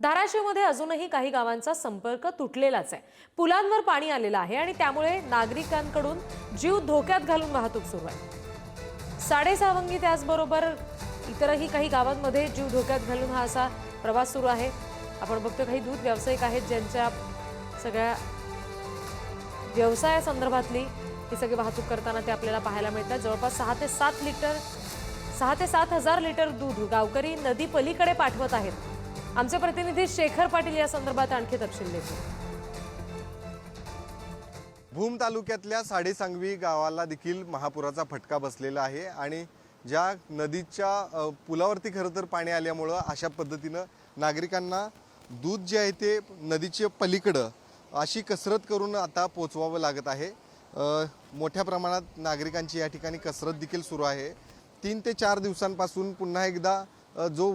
धाराशिवमध्ये अजूनही काही गावांचा संपर्क तुटलेलाच आहे. पुलांवर पाणी आलेलं आहे आणि त्यामुळे नागरिकांकडून जीव धोक्यात घालून वाहतूक सुरू आहे. साडेसहावंगी त्याचबरोबर इतरही काही गावांमध्ये जीव धोक्यात घालून हा असा प्रवास सुरू आहे. आपण बघतो काही दूध व्यावसायिक आहेत ज्यांच्या सगळ्या व्यवसायासंदर्भातली ही सगळी वाहतूक करताना ते आपल्याला पाहायला मिळतात. जवळपास सहा ते सात लिटर सहा ते सात हजार लिटर दूध गावकरी नदी पलीकडे पाठवत आहेत. आमचे प्रतिनिधी शेखर पाटील या संदर्भात आणखी तपशील देतो भूम तालुक्यातल्या साडेसांगवी गावाला देखील महापुराचा फटका बसलेला आहे आणि ज्या नदीच्या पुलावरती खरं तर पाणी आल्यामुळं अशा पद्धतीनं नागरिकांना दूध जे आहे ते नदीच्या पलीकडं अशी कसरत करून आता पोचवावं लागत आहे. मोठ्या प्रमाणात नागरिकांची या ठिकाणी कसरत देखील सुरू आहे. तीन ते चार दिवसांपासून पुन्हा एकदा जो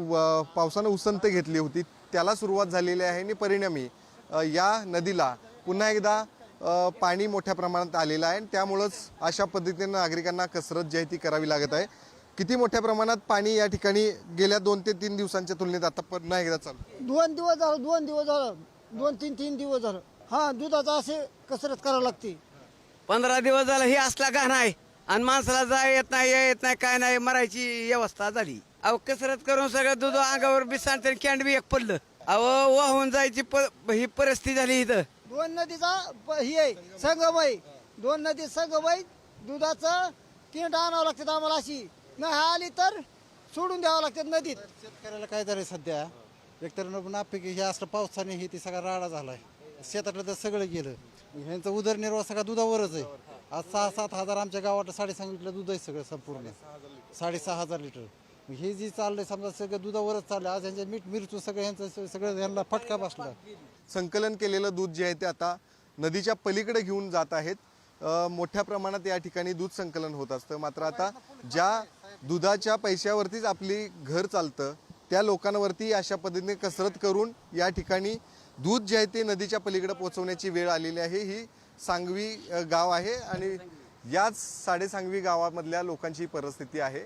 पावसानं उसंत घेतली होती त्याला सुरुवात झालेली आहे आणि परिणामी या नदीला पुन्हा एकदा पाणी मोठ्या प्रमाणात आलेलं आहे आणि त्यामुळंच अशा पद्धतीने नागरिकांना कसरत जी आहे ती करावी लागत आहे. किती मोठ्या प्रमाणात पाणी या ठिकाणी गेल्या दोन ते तीन दिवसांच्या तुलनेत आता पुन्हा एकदा चालू? दोन दिवस झालं दोन दिवस झालं. दोन तीन तीन दिवस झालं. हा दुधाचा असे कसरत करावं लागते. पंधरा दिवस झालं हे असला घाण आहे आणि माणसाला जाय येत नाही या येत नाही काय नाही मरायची व्यवस्था झाली. अहो कसरत करून सगळं दूध अंगावर बी सांगते कॅन्ड बी एक पडलं. अहो वाहून जायची प- ही परिस्थिती झाली इथं. दोन नदीचा प- ही आहे संगम आहे दोन नदी संगम आहे दुधाचं किंड आणावं लागतात आम्हाला अशी. न आली तर सोडून द्यावं लागतात नदीत. शेतकऱ्याला काय झालंय सध्या? एकतर नापिकी हे असलं पावसाने हे ते सगळा राडा झालाय. शेतातलं तर सगळं गेलं. ह्यांचा उदरनिर्वाह सगळा दुधावरच आहे. आज सहा सात हजार आमच्या गावात साडेसहा लिटर दूध आहे सगळं संपूर्ण. साडेसहा हजार लिटर. हे जे चाललंय समजा सगळं दुधावरच चाललं आज ह्यांच्या मीठ मिरचू सगळं ह्यांचं सगळं ह्यांना फटका बसला. संकलन केलेलं दूध जे आहे ते आता नदीच्या पलीकडे घेऊन जात आहेत. मोठ्या प्रमाणात या ठिकाणी दूध संकलन होत असतं. मात्र आता ज्या दुधाच्या पैशावरतीच आपली घर चालतं त्या लोकांवरती अशा पद्धतीने कसरत करून या ठिकाणी दूध जे आहे ते नदीच्या पलीकडे पोहोचवण्याची वेळ आलेली आहे. ही सांगवी गाव आहे आणि याच साडेसांगवी गावामधल्या लोकांची परिस्थिती आहे.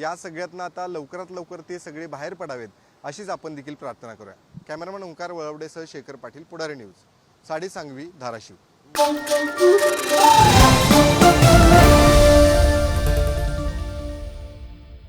या सगळ्यातनं आता लवकरात लवकर ते सगळे बाहेर पडावेत अशीच आपण देखील प्रार्थना करूया. कॅमेरामॅन ओंकार वळवडेसह शेखर पाटील पुढारी न्यूज. साडेसांगवी धाराशिव.